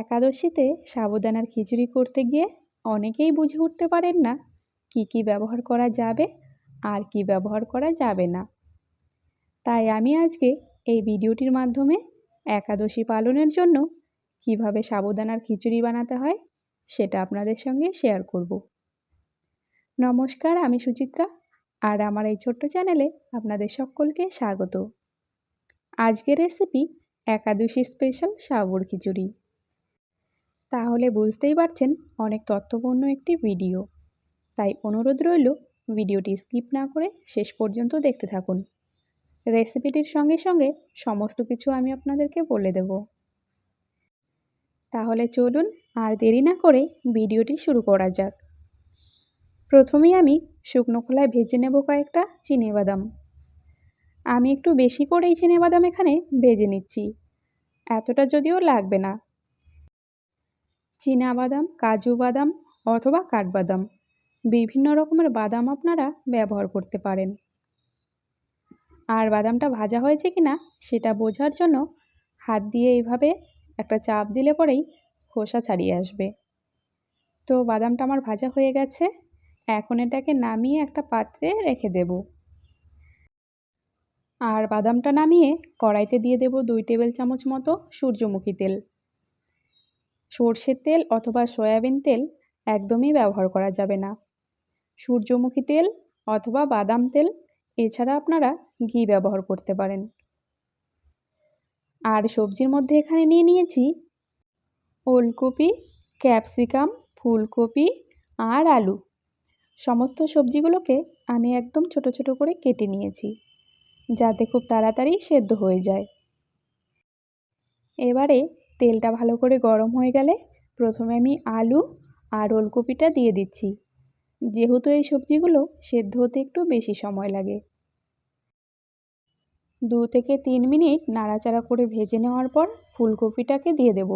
একাদশীতে সাবুদানার খিচুড়ি করতে গিয়ে অনেকেই বুঝে উঠতে পারেন না কি কি ব্যবহার করা যাবে আর কি ব্যবহার করা যাবে না। তাই আমি আজকে এই ভিডিওটির মাধ্যমে একাদশী পালনের জন্য কীভাবে সাবুদানার খিচুড়ি বানাতে হয় সেটা আপনাদের সঙ্গে শেয়ার করব। নমস্কার, আমি সুচিত্রা আর আমার এই ছোট্ট চ্যানেলে আপনাদের সকলকে স্বাগত। আজকের রেসিপি একাদশী স্পেশাল সাবুর খিচুড়ি। তাহলে বুঝতেই পারছেন অনেক তথ্যপূর্ণ একটি ভিডিও। তাই অনুরোধ রইল ভিডিওটি স্কিপ না করে শেষ পর্যন্ত দেখতে থাকুন। রেসিপিটির সঙ্গে সঙ্গে সমস্ত কিছু আমি আপনাদেরকে বলে দেব। তাহলে চলুন আর দেরি না করে ভিডিওটি শুরু করা যাক। প্রথমেই আমি শুকনো খোলায় ভেজে নেব কয়েকটা বাদাম। আমি একটু বেশি করেই বাদাম এখানে ভেজে নিচ্ছি। এতটা যদিও লাগবে না। বাদাম কাজু বাদাম অথবা কাঠবাদাম। বিভিন্ন রকমের বাদাম আপনারা ব্যবহার করতে পারেন। আর বাদামটা ভাজা হয়েছে কি না সেটা বোঝার জন্য হাত দিয়ে এইভাবে একটা চাপ দিলে পরেই খোসা ছাড়িয়ে আসবে। তো বাদামটা আমার ভাজা হয়ে গেছে। এখন এটাকে নামিয়ে একটা পাত্রে রেখে দেব। আর বাদামটা নামিয়ে কড়াইতে দিয়ে দেব দুই টেবিল চামচ মতো সূর্যমুখী তেল। সর্ষের তেল অথবা সয়াবিন তেল একদমই ব্যবহার করা যাবে না। সূর্যমুখী তেল অথবা বাদাম তেল, এছাড়া আপনারা ঘি ব্যবহার করতে পারেন। আর সবজির মধ্যে এখানে নিয়ে নিয়েছি ওলকপি, ক্যাপসিকাম, ফুলকপি আর আলু। সমস্ত সবজিগুলোকে আমি একদম ছোট ছোট করে কেটে নিয়েছি, যাতে খুব তাড়াতাড়ি সেদ্ধ হয়ে যায়। এবারে তেলটা ভালো করে গরম হয়ে গেলে প্রথমে আমি আলু আর ওলকপিটা দিয়ে দিচ্ছি। যেহেতু এই সবজিগুলো সেদ্ধ হতে একটু বেশি সময় লাগে। দু থেকে তিন মিনিট নাড়াচাড়া করে ভেজে নেওয়ার পর ফুলকপিটাকে দিয়ে দেব।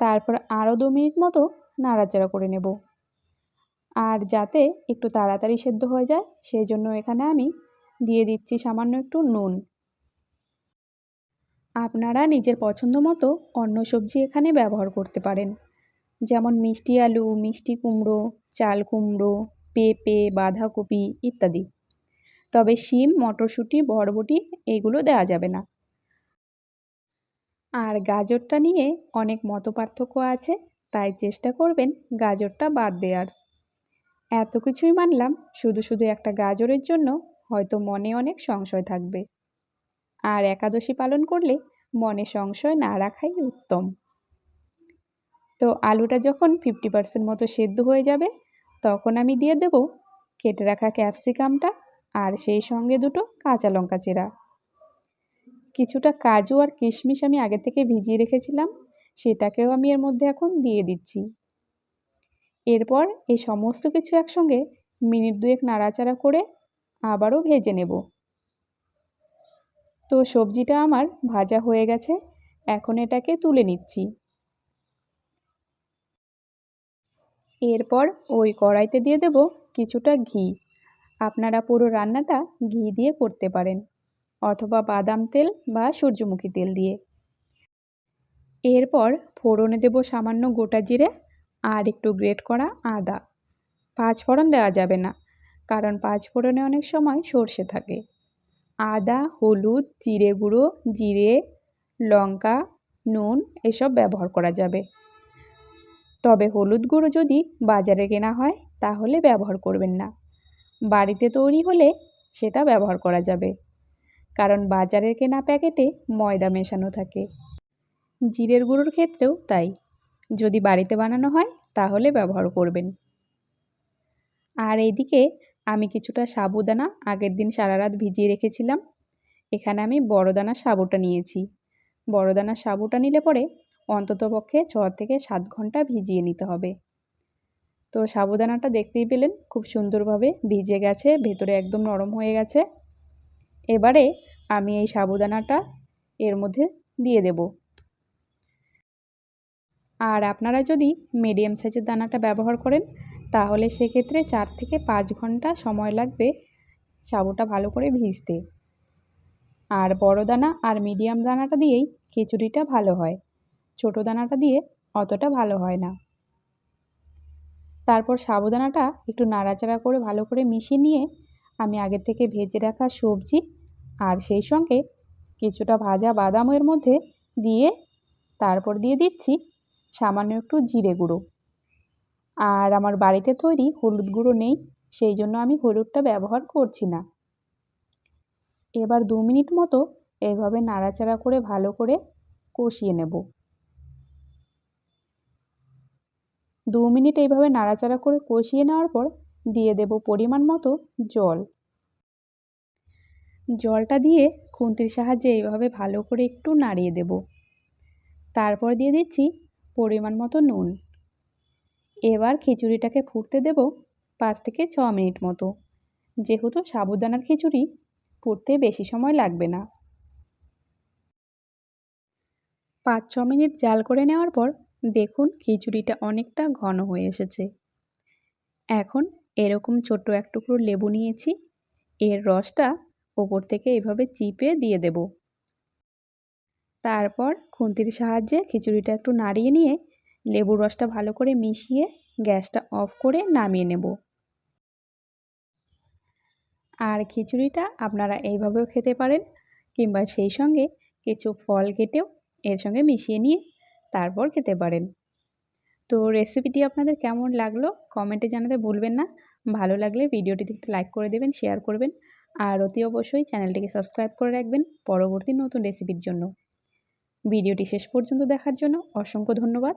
তারপর আরও দু মিনিট মতো নাড়াচাড়া করে নেব। আর যাতে একটু তাড়াতাড়ি সেদ্ধ হয়ে যায় সেই জন্য এখানে আমি দিয়ে দিচ্ছি সামান্য একটু নুন। আপনারা নিজের পছন্দ মতো অন্য সবজি এখানে ব্যবহার করতে পারেন। যেমন মিষ্টি আলু, মিষ্টি কুমড়ো, চাল কুমড়ো, পেঁপে, বাঁধাকপি ইত্যাদি। তবে শিম, মটরশুঁটি, বরবটি এইগুলো দেওয়া যাবে না। আর গাজরটা নিয়ে অনেক মত পার্থক্য আছে, তাই চেষ্টা করবেন গাজরটা বাদ দেওয়ার এত কিছুই মানলাম, শুধু শুধু একটা গাজরের জন্য হয়তো মনে অনেক সংশয় থাকবে। আর একাদশী পালন করলে মনে সংশয় না রাখাই উত্তম। তো আলুটা যখন ফিফটি পার্সেন্ট মতো সেদ্ধ হয়ে যাবে, তখন আমি দিয়ে দেব কেটে রাখা ক্যাপসিকামটা আর সেই সঙ্গে দুটো কাঁচা লঙ্কা চেরা। কিছুটা কাজু আর কিশমিশ আমি আগে থেকে ভিজিয়ে রেখেছিলাম, সেটাকেও আমি এর মধ্যে এখন দিয়ে দিচ্ছি। এরপর এই সমস্ত কিছু একসঙ্গে মিনিট দুয়েক নাড়াচাড়া করে আবারও ভেজে নেব। তো সবজিটা আমার ভাজা হয়ে গেছে, এখন এটাকে তুলে নিচ্ছি। এরপর ওই কড়াইতে দিয়ে দেব কিছুটা ঘি। আপনারা পুরো রান্নাটা ঘি দিয়ে করতে পারেন, অথবা বাদাম তেল বা সূর্যমুখী তেল দিয়ে। এরপর ফোড়নে দেব সামান্য গোটা জিরে আর একটু গ্রেট করা আদা। পাঁচ ফোড়ন দেওয়া যাবে না, কারণ পাঁচ ফোড়নে অনেক সময় সর্ষে থাকে। আদা, হলুদ, জিরে গুঁড়ো, জিরে, লঙ্কা, নুন এসব ব্যবহার করা যাবে। তবে হলুদ গুঁড়ো যদি বাজারে কেনা হয়, তাহলে ব্যবহার করবেন না। বাড়িতে তৈরি হলে সেটা ব্যবহার করা যাবে। কারণ বাজারের কেনা প্যাকেটে ময়দা মেশানো থাকে। জিরের গুঁড়োর ক্ষেত্রেও তাই। যদি বাড়িতে বানানো হয়, তাহলে ব্যবহার করবেন। আর এইদিকে আমি কিছুটা সাবুদানা আগের দিন সারা রাত ভিজিয়ে রেখেছিলাম। এখানে আমি বড়দানা সাবুটা নিয়েছি। বড় দানা সাবুটা নিলে পরে অন্ততপক্ষে ছ থেকে সাত ঘণ্টা ভিজিয়ে নিতে হবে। তো সাবুদানাটা দেখতেই পেলেন, খুব সুন্দরভাবে ভিজে গেছে, ভেতরে একদম নরম হয়ে গেছে। এবারে আমি এই সাবুদানাটা এর মধ্যে দিয়ে দেব। আর আপনারা যদি মিডিয়াম সাইজের দানাটা ব্যবহার করেন তাহলে সেক্ষেত্রে চার থেকে পাঁচ ঘণ্টা সময় লাগবে সাবুটা ভালো করে ভিজতে। আর বড় দানা আর মিডিয়াম দানাটা দিয়েই খিচুড়িটা ভালো হয়। ছোটো দানাটা দিয়ে অতটা ভালো হয় না। তারপর সাবুদানাটা একটু নাড়াচাড়া করে ভালো করে মিশিয়ে নিয়ে আমি আগের থেকে ভেজে রাখা সবজি আর সেই সঙ্গে কিছুটা ভাজা বাদামের মধ্যে দিয়ে তারপর দিয়ে দিচ্ছি সামান্য একটু জিরে গুঁড়ো। আর আমার বাড়িতে তৈরি হলুদ গুঁড়ো নেই, সেই জন্য আমি হলুদটা ব্যবহার করছি না। এবার দু মিনিট মতো এইভাবে নাড়াচাড়া করে ভালো করে কষিয়ে নেব। দু মিনিট এইভাবে নাড়াচাড়া করে কষিয়ে নেওয়ার পর দিয়ে দেব পরিমাণ মতো জল। জলটা দিয়ে খুন্তির সাহায্যে এইভাবে ভালো করে একটু নাড়িয়ে দেব। তারপর দিয়ে দিচ্ছি পরিমাণ মতো নুন। এবার খিচুড়িটাকে ফুটতে দেব পাঁচ থেকে ছ মিনিট মতো। যেহেতু সাবুদানার খিচুড়ি, ফুটতে বেশি সময় লাগবে না। পাঁচ ছ মিনিট জাল করে নেওয়ার পর দেখুন খিচুড়িটা অনেকটা ঘন হয়ে এসেছে। এখন এরকম ছোট্ট এক টুকরো লেবু নিয়েছি। এর রসটা ওপর থেকে এভাবে চিপে দিয়ে দেব। তারপর খুন্তির সাহায্যে খিচুড়িটা একটু নাড়িয়ে নিয়ে লেবুর রসটা ভালো করে মিশিয়ে গ্যাসটা অফ করে নামিয়ে নেব। আর খিচুড়িটা আপনারা এইভাবেও খেতে পারেন কিংবা সেই সঙ্গে কিছু ফল কেটেও এর সঙ্গে মিশিয়ে নিয়ে তারপর খেতে পারেন। তো রেসিপিটি আপনাদের কেমন লাগল কমেন্টে জানাতে ভুলবেন না। ভালো লাগলে ভিডিওটিতে একটু লাইক করে দেবেন, শেয়ার করবেন আর অতি অবশ্যই চ্যানেলটিকে সাবস্ক্রাইব করে রাখবেন পরবর্তী নতুন রেসিপির জন্য। ভিডিওটি শেষ পর্যন্ত দেখার জন্য অসংখ্য ধন্যবাদ।